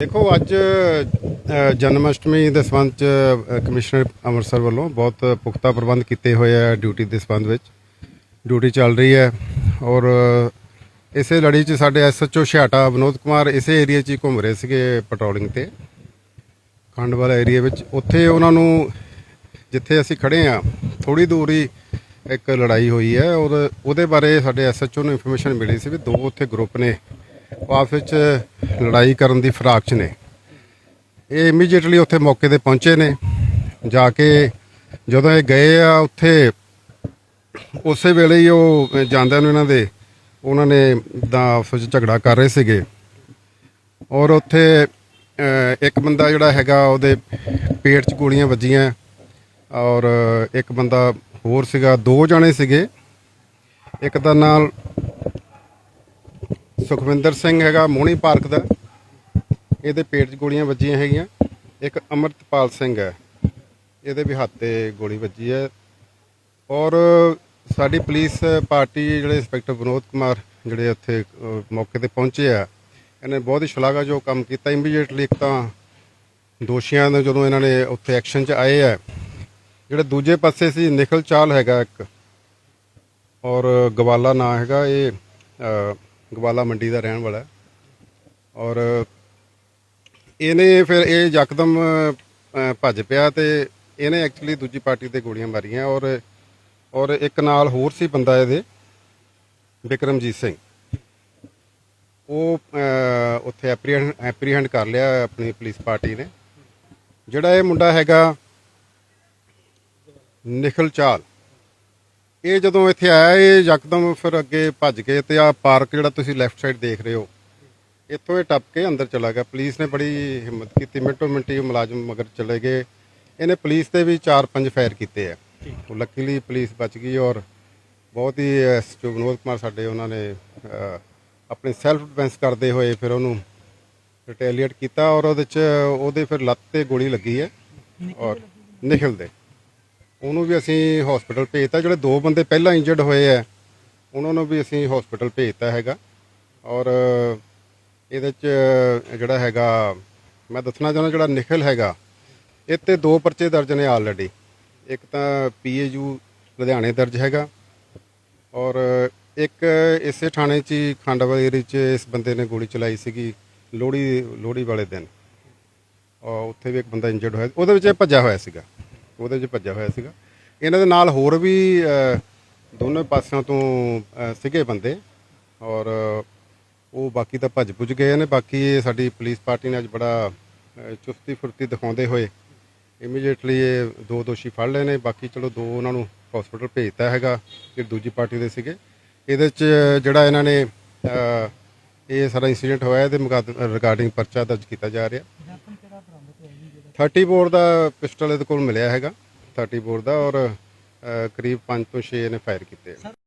ਦੇਖੋ, ਅੱਜ ਜਨਮ ਅਸ਼ਟਮੀ ਦੇ ਸੰਬੰਧ ਚ ਕਮਿਸ਼ਨਰ ਅੰਮ੍ਰਿਤਸਰ ਵੱਲੋਂ ਬਹੁਤ ਪੁਖਤਾ ਪ੍ਰਬੰਧ ਕੀਤੇ ਹੋਏ ਆ ਡਿਊਟੀ ਦੇ ਸੰਬੰਧ ਵਿੱਚ। ਡਿਊਟੀ ਚੱਲ ਰਹੀ ਹੈ ਔਰ ਇਸੇ ਲੜੀ 'ਚ ਸਾਡੇ ਐਸਐਚਓ ਛਿਆਟਾ ਵਿਨੋਦ ਕੁਮਾਰ ਇਸੇ ਏਰੀਆ 'ਚ ਹੀ ਘੁੰਮ ਰਹੇ ਸੀਗੇ ਪੈਟਰੋਲਿੰਗ ਤੇ। ਖੰਡ ਵਾਲਾ ਏਰੀਆ ਵਿੱਚ। ਉੱਥੇ ਉਹਨਾਂ ਨੂੰ, ਜਿੱਥੇ ਅਸੀਂ ਖੜੇ ਆ ਥੋੜੀ ਦੂਰ ਹੀ ਇੱਕ ਲੜਾਈ ਹੋਈ ਹੈ ਔਰ ਉਹਦੇ ਬਾਰੇ ਸਾਡੇ ਐਸਐਚਓ ਨੂੰ ਇਨਫੋਰਮੇਸ਼ਨ ਮਿਲੀ ਸੀ ਵੀ ਦੋ ਉੱਥੇ ਗਰੁੱਪ ਨੇ ਉਹ ਆਪਸ ਵਿੱਚ ਲੜਾਈ ਕਰਨ ਦੀ ਫਰਾਕ 'ਚ ਨੇ। ਇਹ ਇਮੀਡੀਏਟਲੀ ਉੱਥੇ ਮੌਕੇ ਤੇ ਪਹੁੰਚੇ ਨੇ। ਜਾ ਕੇ ਜਦੋਂ ਇਹ ਗਏ ਆ ਉੱਥੇ, ਉਸੇ ਵੇਲੇ ਹੀ ਉਹ ਜਾਂਦਿਆਂ ਨੂੰ ਇਹਨਾਂ ਦੇ, ਉਹਨਾਂ ਨੇ ਦਾ ਆਪਸ ਵਿੱਚ ਝਗੜਾ ਕਰ ਰਹੇ ਸੀਗੇ। ਔਰ ਉੱਥੇ ਇੱਕ ਬੰਦਾ ਜਿਹੜਾ ਹੈਗਾ ਉਹਦੇ ਪੇਟ 'ਚ ਗੋਲੀਆਂ ਵੱਜੀਆਂ। ਔਰ ਇੱਕ ਬੰਦਾ ਹੋਰ ਸੀਗਾ, ਦੋ ਜਣੇ ਸੀਗੇ। ਇੱਕ ਦਾ ਨਾਲ ਸੁਖਵਿੰਦਰ ਸਿੰਘ ਹੈਗਾ ਮੋਹਣੀ ਪਾਰਕ ਦਾ। ਇਹਦੇ ਪੇਟ 'ਚ ਗੋਲੀਆਂ ਵੱਜੀਆਂ ਹੈਗੀਆਂ। ਇੱਕ ਅਮਰਤਪਾਲ ਸਿੰਘ ਹੈ। ਇਹਦੇ ਵੀ ਹੱਥ ਤੇ ਗੋਲੀ ਵੱਜੀ ਹੈ। ਔਰ ਸਾਡੀ ਪੁਲਿਸ ਪਾਰਟੀ ਜਿਹੜੇ ਇੰਸਪੈਕਟਰ ਵਿਨੋਦ ਕੁਮਾਰ ਜਿਹੜੇ ਉੱਥੇ ਮੌਕੇ ਤੇ ਪਹੁੰਚੇ ਆ, ਇਹਨੇ ਬਹੁਤ ਹੀ ਸ਼ਲਾਘਾਯੋਗ ਕੰਮ ਕੀਤਾ। ਇਮੀਡੀਏਟਲੀ ਇੱਕ ਤਾਂ ਦੋਸ਼ੀਆਂ ਨੂੰ ਜਦੋਂ ਇਹਨਾਂ ਨੇ ਉੱਥੇ ਐਕਸ਼ਨ 'ਚ ਆਏ ਆ, ਜਿਹੜੇ ਦੂਜੇ ਪਾਸੇ ਸੀ, ਨਿਖਲ ਚਾਲ ਹੈਗਾ ਇੱਕ, ਔਰ ਗਵਾਲਾ ਨਾਂ ਹੈਗਾ ਇਹ ਗਵਾਲਾ ਮੰਡੀ ਦਾ ਰਹਿਣ ਵਾਲਾ ਔਰ ਇਹਨੇ ਫਿਰ ਇਹ ਯਕਦਮ ਭੱਜ ਪਿਆ ਤੇ ਇਹਨੇ ਐਕਚੁਅਲੀ ਦੂਜੀ ਪਾਰਟੀ ਤੇ ਗੋਲੀਆਂ ਮਾਰੀਆਂ ਔਰ ਔਰ ਇੱਕ ਨਾਲ ਹੋਰ ਸੀ ਬੰਦਾ ਇਹਦੇ ਵਿਕਰਮਜੀਤ ਸਿੰਘ। ਉਹ ਅਹ, ਉੱਥੇ ਐਪਰੀਹੈਂਡ ਕਰ ਲਿਆ ਆਪਣੀ ਪੁਲਿਸ ਪਾਰਟੀ ਨੇ। ਜਿਹੜਾ ਇਹ ਮੁੰਡਾ ਹੈਗਾ ਨਿਖਲ ਚਾਲ ਇਹ ਜਦੋਂ ਇੱਥੇ ਆਇਆ ਇਹ ਯਕਦਮ ਫਿਰ ਅੱਗੇ ਭੱਜ ਕੇ ਤੇ ਆ ਪਾਰਕ ਜਿਹੜਾ ਤੁਸੀਂ ਲੈਫਟ ਸਾਈਡ ਦੇਖ ਰਹੇ ਹੋ ਇੱਥੋਂ ਇਹ ਟੱਪ ਕੇ ਅੰਦਰ ਚਲਾ ਗਿਆ। ਪੁਲਿਸ ਨੇ ਬੜੀ ਹਿੰਮਤ ਕੀਤੀ ਮਿੰਟੋ ਮਿੰਟੀ ਉਹ ਮੁਲਾਜ਼ਮ ਮਗਰ ਚਲੇ ਗਏ। ਇਹਨੇ ਪੁਲਿਸ ਤੇ ਵੀ 4-5 ਫਾਇਰ ਕੀਤੇ ਆ। ਉਹ ਲੱਕੀਲੀ ਪੁਲਿਸ ਬਚ ਗਈ ਔਰ ਬਹੁਤ ਹੀ ਜੋ ਵਿਨੋਦ ਕੁਮਾਰ ਸਾਡੇ ਉਹਨਾਂ ਨੇ ਅਹ, ਆਪਣੀ ਸੈਲਫ ਡਿਫੈਂਸ ਕਰਦੇ ਹੋਏ ਫਿਰ ਉਹਨੂੰ ਰਿਟੈਲੀਏਟ ਕੀਤਾ ਔਰ ਉਹਦੇ ਚ ਉਹਦੇ ਫਿਰ ਲੱਤ ਤੇ ਗੋਲੀ ਲੱਗੀ ਹੈ ਔਰ ਨਿਖਲ ਦੇ ਉਹਨੂੰ ਵੀ ਅਸੀਂ ਹਸਪੀਟਲ ਭੇਜਤਾ, ਜਿਹੜੇ ਦੋ ਬੰਦੇ ਪਹਿਲਾਂ ਇੰਜਰਡ ਹੋਏ ਆ, ਉਹਨਾਂ ਨੂੰ ਵੀ ਅਸੀਂ ਹਸਪੀਟਲ ਭੇਜਤਾ ਹੈਗਾ। ਔਰ ਇਹਦੇ ਚ ਜਿਹੜਾ ਹੈਗਾ, ਮੈਂ ਦੱਸਣਾ ਚਾਹੁੰਦਾ ਜਿਹੜਾ ਨਿਖਲ ਹੈਗਾ, ਇਹ ਤੇ ਦੋ ਪਰਚੇ ਦਰਜ ਨੇ ਆਲਰੇਡੀ ਇੱਕ ਤਾਂ ਪੀਏਯੂ ਲੁਧਿਆਣੇ ਦਰਜ ਹੈਗਾ, ਔਰ ਇੱਕ ਇਸੇ ਥਾਣੇ 'ਚ ਹੀ ਖੰਡਵਾ ਏਰੀਏ 'ਚ ਇਸ ਬੰਦੇ ਨੇ ਗੋਲੀ ਚਲਾਈ ਸੀਗੀ, ਲੋਹੜੀ ਲੋਹੜੀ ਵਾਲੇ ਦਿਨ। ਔਰ ਉੱਥੇ ਵੀ ਇੱਕ ਬੰਦਾ ਇੰਜਰਡ ਹੋਇਆ, ਉਹਦੇ ਵਿੱਚ ਇਹ ਭੱਜਿਆ ਹੋਇਆ ਸੀਗਾ। ਉਹਦੇ 'ਚ ਭੱਜਿਆ ਹੋਇਆ ਸੀਗਾ। ਇਹਨਾਂ ਦੇ ਨਾਲ ਹੋਰ ਵੀ ਅਹ, ਦੋਨੋਂ ਪਾਸਿਆਂ ਤੋਂ ਅਹ, ਸੀਗੇ ਬੰਦੇ ਔਰ ਉਹ ਬਾਕੀ ਤਾਂ ਭੱਜ ਪੁੱਜ ਗਏ ਨੇ। ਬਾਕੀ ਇਹ ਸਾਡੀ ਪੁਲਿਸ ਪਾਰਟੀ ਨੇ ਅੱਜ ਬੜਾ ਚੁਸਤੀ ਫੁਰਤੀ ਦਿਖਾਉਂਦੇ ਹੋਏ ਇਮੀਡੀਏਟਲੀ ਇਹ ਦੋ ਦੋਸ਼ੀ ਫੜ ਲਏ ਨੇ। ਬਾਕੀ ਚਲੋ ਦੋ ਉਹਨਾਂ ਨੂੰ ਹਸਪੀਟਲ ਭੇਜਤਾ ਹੈਗਾ ਕਿ ਦੂਜੀ ਪਾਰਟੀ ਦੇ ਸੀਗੇ। ਇਹਦੇ ਚ ਜਿਹੜਾ ਇਹਨਾਂ ਨੇ ਇਹ ਸਾਰਾ ਇਨਸੀਡੈਂਟ ਹੋਇਆ ਇਹਦੇ ਰਿਗਾਰਡਿੰਗ ਪਰਚਾ ਦਰਜ ਕੀਤਾ ਜਾ ਰਿਹਾ। 30 ਬੋਰ ਦਾ ਪਿਸਟਲ ਇਹਦੇ ਕੋਲ ਮਿਲਿਆ ਹੈਗਾ 30 ਬੋਰ ਦਾ ਔਰ ਅਹ, ਕਰੀਬ 5 ਤੋਂ 6 ਨੇ ਫਾਇਰ ਕੀਤੇ ਆ।